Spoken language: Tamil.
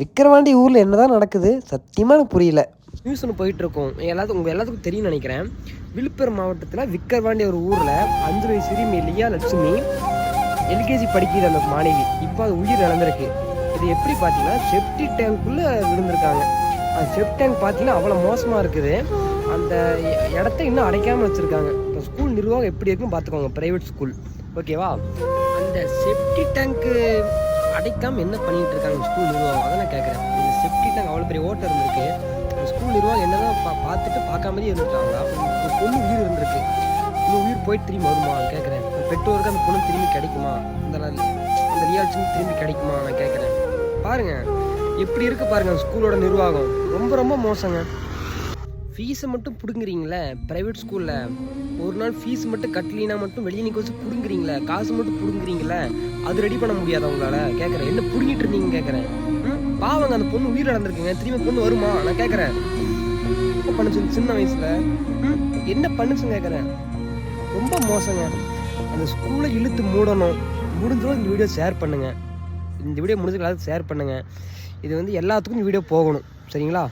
விக்கிரவாண்டி ஊரில் என்ன தான் நடக்குது சத்தியமாக எனக்கு புரியல. நியூஸ் ஒன்று போயிட்டுருக்கோம். எல்லாத்துக்கும் உங்கள் எல்லாத்துக்கும் தெரியும்னு நினைக்கிறேன். விழுப்புரம் மாவட்டத்தில் விக்கிரவாண்டி ஒரு ஊரில் அஞ்சு வயசு சிறுமி லியா லட்சுமி எல்கேஜி படிக்கிறது அந்த மாணவி இப்போ அது உயிர் இழந்திருக்கு. இது எப்படி பார்த்தீங்கன்னா செப்டி டேங்க்குள்ளே விழுந்திருக்காங்க. அந்த செப்டி டேங்க் பார்த்தீங்கன்னா அவ்வளோ மோசமாக இருக்குது. அந்த இடத்த இன்னும் அடைக்காமல் வச்சுருக்காங்க. இப்போ ஸ்கூல் நிர்வாகம் எப்படி இருக்குன்னு பார்த்துக்கோங்க ப்ரைவேட் ஸ்கூல் ஓகேவா அந்த செப்டி டேங்க்கு அடைக்காமல் என்ன பண்ணிட்டு இருக்காங்க ஸ்கூல் நிர்வாகம்? அதை நான் கேட்குறேன் இந்த செஃப்டி டேங்க் அவ்வளோ பெரிய ஓட்டம் இருந்திருக்கு. அந்த ஸ்கூல் நிர்வாகம் என்னதான் பா பார்த்துட்டு பார்க்காமதே இருந்துட்டாங்களா ஒரு பொண்ணு உயிர் இருந்திருக்கு. இன்னும் உயிர் போயிட்டு திரும்பி வருமா? கேட்குறேன் பெற்றோருக்கு அந்த பொண்ணு திரும்பி கிடைக்குமா? அந்த அந்த ரியாக்ஷன் திரும்பி கிடைக்குமா? நான் கேட்குறேன் பாருங்க. எப்படி இருக்கு பாருங்க ஸ்கூலோட நிர்வாகம். ரொம்ப ரொம்ப மோசங்க. ஃபீஸை மட்டும் பிடுங்குறீங்களே? ப்ரைவேட் ஸ்கூலில் ஒரு நாள் ஃபீஸ் மட்டும் கட்டலினா மட்டும் வெளியே நிற்க வச்சு பிடுங்குறீங்களே? காசு மட்டும் பிடுங்குறீங்களே? அது ரெடி பண்ண முடியாது உங்களால்? கேட்குறேன் என்ன பிடுங்கிட்டு இருந்தீங்க கேட்குறேன் ம்? பாவங்க அந்த பொண்ணு உயிர் நடந்திருக்குங்க. திரும்பி பொண்ணு வருமா? நான் கேட்குறேன் என்ன பண்ணுச்சு சின்ன வயசில்? ம்? என்ன பண்ணுச்சுன்னு கேட்குறேன் ரொம்ப மோசங்க. அந்த ஸ்கூலை இழுத்து மூடணும். முடிஞ்சளவு இந்த வீடியோ ஷேர் பண்ணுங்கள் இந்த வீடியோ முடிஞ்ச ஷேர் பண்ணுங்கள் இது வந்து எல்லாத்துக்கும் இந்த வீடியோ போகணும். சரிங்களா?